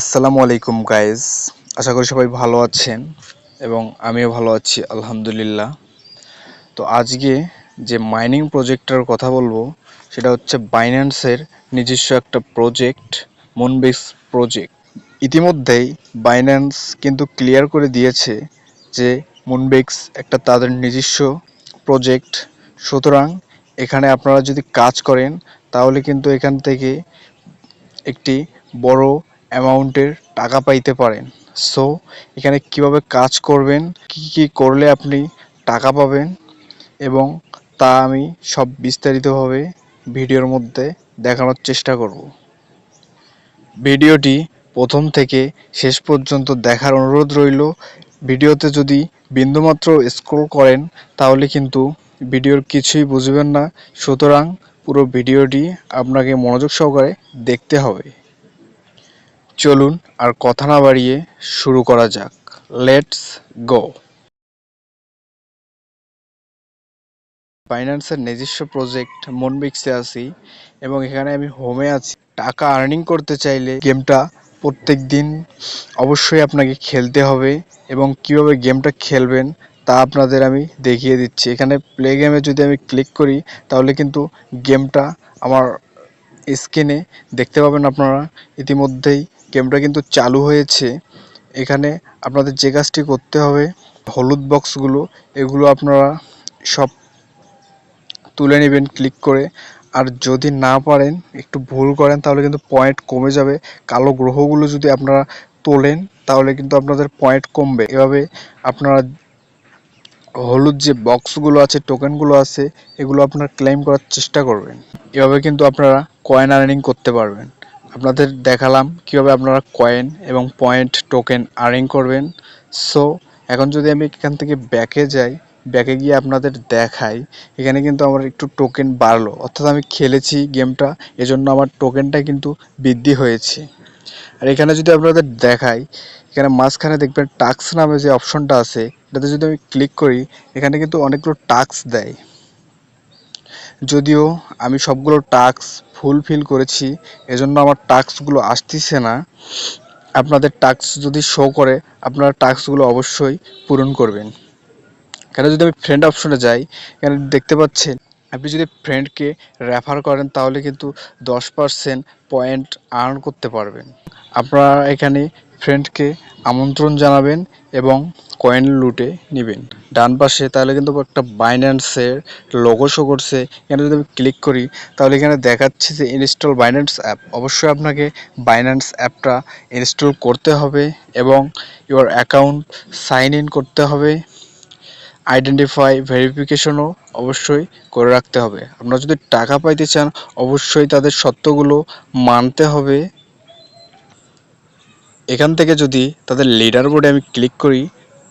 আসসালামু আলাইকুম গাইজ আশা করি সবাই ভালো আছেন এবং আমিও ভালো আছি, আলহামদুলিল্লাহ। তো আজকে যে মাইনিং প্রজেক্টটার কথা বলব, সেটা হচ্ছে বাইন্যান্সের নিজস্ব একটা প্রজেক্ট মুনবিক্স প্রজেক্ট ইতিমধ্যেই বাইন্যান্স কিন্তু ক্লিয়ার করে দিয়েছে যে মুনবিক্স একটা তাদের নিজস্ব প্রজেক্ট সুতরাং এখানে আপনারা যদি কাজ করেন, তাহলে কিন্তু এখান থেকে একটি বড় অ্যামাউন্টের টাকা পাইতে পারেন। সো এখানে কীভাবে কাজ করবেন, কি কি করলে আপনি টাকা পাবেন এবং তা আমি সব বিস্তারিতভাবে ভিডিওর মধ্যে দেখানোর চেষ্টা করব। ভিডিওটি প্রথম থেকে শেষ পর্যন্ত দেখার অনুরোধ রইল। ভিডিওতে যদি বিন্দুমাত্র স্ক্রোল করেন, তাহলে কিন্তু ভিডিওর কিছুই বুঝবেন না। সুতরাং পুরো ভিডিওটি আপনাকে মনোযোগ সহকারে দেখতে হবে। চলুন আর কথা না বাড়িয়ে শুরু করা যাক। লেটস গো ফাইন্যান্সের নিজস্ব প্রজেক্ট মনবিক্সে আছি এবং এখানে আমি হোমে আছি। টাকা আর্নিং করতে চাইলে গেমটা প্রত্যেক দিন অবশ্যই আপনাকে খেলতে হবে এবং কীভাবে গেমটা খেলবেন তা আপনাদের আমি দেখিয়ে দিচ্ছি। এখানে প্লে গেমে যদি আমি ক্লিক করি, তাহলে কিন্তু গেমটা আমার স্ক্রিনে দেখতে পাবেন আপনারা। ইতিমধ্যেই গেমটা কিন্তু চালু হয়েছে। এখানে আপনাদের যে কাজটি করতে হবে, হলুদ বক্সগুলো, এগুলো আপনারা সব তুলে নেবেন ক্লিক করে। আর যদি না পারেন, একটু ভুল করেন, তাহলে কিন্তু পয়েন্ট কমে যাবে। কালো গ্রহগুলো যদি আপনারা তোলেন, তাহলে কিন্তু আপনাদের পয়েন্ট কমবে। এভাবে আপনারা হলুদ যে বক্সগুলো আছে, টোকেনগুলো আছে, এগুলো আপনারা ক্লেম করার চেষ্টা করবেন। এভাবে কিন্তু আপনারা কয়েন আর্নিং করতে পারবেন। আপনাদের দেখালাম কীভাবে আপনারা কয়েন এবং পয়েন্ট টোকেন আর্নিং করবেন। সো এখন যদি আমি এখান থেকে ব্যাকে যাই ব্যাকে গিয়ে আপনাদের দেখাই, এখানে কিন্তু আমার একটু টোকেন বাড়লো। অর্থাৎ আমি খেলেছি গেমটা এজন্য আমার টোকেনটা কিন্তু বৃদ্ধি হয়েছে। আর এখানে যদি আপনাদের দেখাই, এখানে মাঝখানে দেখবেন টাক্স নামে যে অপশনটা আছে, এটাতে যদি আমি ক্লিক করি, এখানে কিন্তু অনেকগুলো টাক্স দেয়। যদিও আমি সবগুলো টাস্ক ফুলফিল করেছি, এজন্য আমার টাস্কগুলো আসতেছে না। আপনাদের টাস্ক যদি শো করে, আপনারা টাস্কগুলো অবশ্যই পূরণ করবেন। এখানে যদি আমি ফ্রেন্ড অপশনে যাই এখানে দেখতে পাচ্ছেন, আপনি যদি ফ্রেন্ডকে রেফার করেন, তাহলে কিন্তু দশ পার্সেন্ট পয়েন্ট আর্ন করতে পারবেন। আপনারা এখানে ফ্রেন্ডকে আমন্ত্রণ জানাবেন এবং কয়েন লুটে নেবেন। ডান পাশে তাহলে কিন্তু একটা বাইন্যান্সের লোগো শো করছে। এখানে যদি আমি ক্লিক করি, তাহলে এখানে দেখাচ্ছে যে ইনস্টল বাইন্যান্স অ্যাপ অবশ্যই আপনাকে বাইন্যান্স অ্যাপটা ইনস্টল করতে হবে এবং ইওর অ্যাকাউন্ট সাইন ইন করতে হবে। আইডেন্টিফাই ভেরিফিকেশনও অবশ্যই করে রাখতে হবে। আপনারা যদি টাকা পাইতে চান, অবশ্যই তাদের সত্যগুলো মানতে হবে। এখান থেকে যদি তাদের লিডার বোর্ডে আমি ক্লিক করি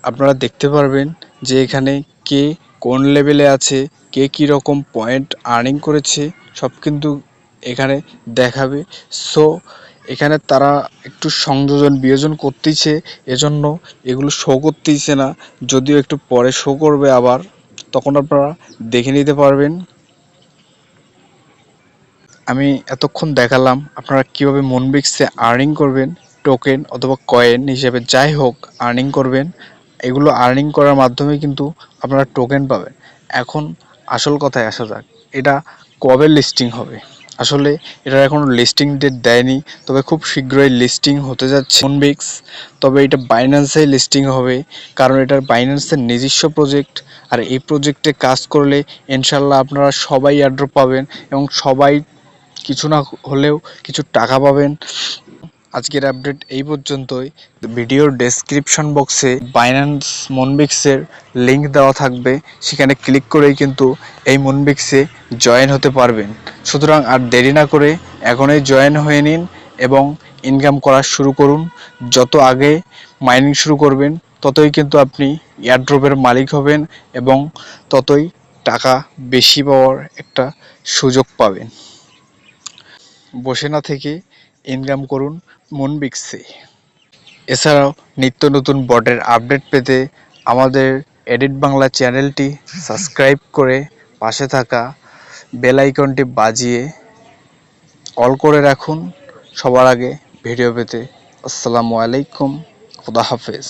আপনারা দেখতে পারবেন যে এখানে কে কোন লেভেলে আছে, কে কী রকম পয়েন্ট আর্নিং করেছে, সব কিন্তু এখানে দেখাবে। সো এখানে তারা একটু সংযোজন বিয়োজন করতেইছে এজন্য এগুলো শো করতেইছে না। যদিও একটু পরে শো করবে আবার, তখন আপনারা দেখে নিতে পারবেন। আমি এতক্ষণ দেখালাম আপনারা কীভাবে মনবিক্সে আর্নিং করবেন টোকেন অথবা কয়েন হিসেবে। যাই হোক আর্নিং করবেন। এগুলো আর্নিং করার মাধ্যমে কিন্তু আপনারা টোকেন পাবেন। এখন আসল কথায় আসা যাক, এটা কবে লিস্টিং হবে? আসলে এটার এখনও লিস্টিং ডেট দেয়নি, তবে খুব শীঘ্রই লিস্টিং হতে যাচ্ছে। ফোনবিক্স তবে এটা বাইন্যান্সেই লিস্টিং হবে, কারণ এটার বাইন্যান্সের নিজস্ব প্রজেক্ট আর এই প্রজেক্টে কাজ করলে ইনশাল্লাহ আপনারা সবাই অ্যাড্রপ পাবেন এবং সবাই কিছু না হলেও কিছু টাকা পাবেন। আজকের আপডেট এই পর্যন্তই। ভিডিওর ডেসক্রিপশন বক্সে বাইন্যান্স মনবিক্সের লিঙ্ক দেওয়া থাকবে। সেখানে ক্লিক করেই কিন্তু এই মনবিক্সে জয়েন হতে পারবেন। সুতরাং আর দেরি না করে এখনই জয়েন হয়ে নিন এবং ইনকাম করা শুরু করুন। যত আগে মাইনিং শুরু করবেন, ততই কিন্তু আপনি এয়ারড্রপের মালিক হবেন এবং ততই টাকা বেশি পাওয়ার একটা সুযোগ পাবেন। বসে না থেকে ইনকাম করুন মন বিক্সে এছাড়াও নিত্য নতুন বটের আপডেট পেতে আমাদের এডিট বাংলা চ্যানেলটি সাবস্ক্রাইব করে পাশে থাকা বেল আইকনটি বাজিয়ে অল করে রাখুন। সবার আগে ভিডিও পেতে আসসালামু আলাইকুম, খুদা হাফেজ।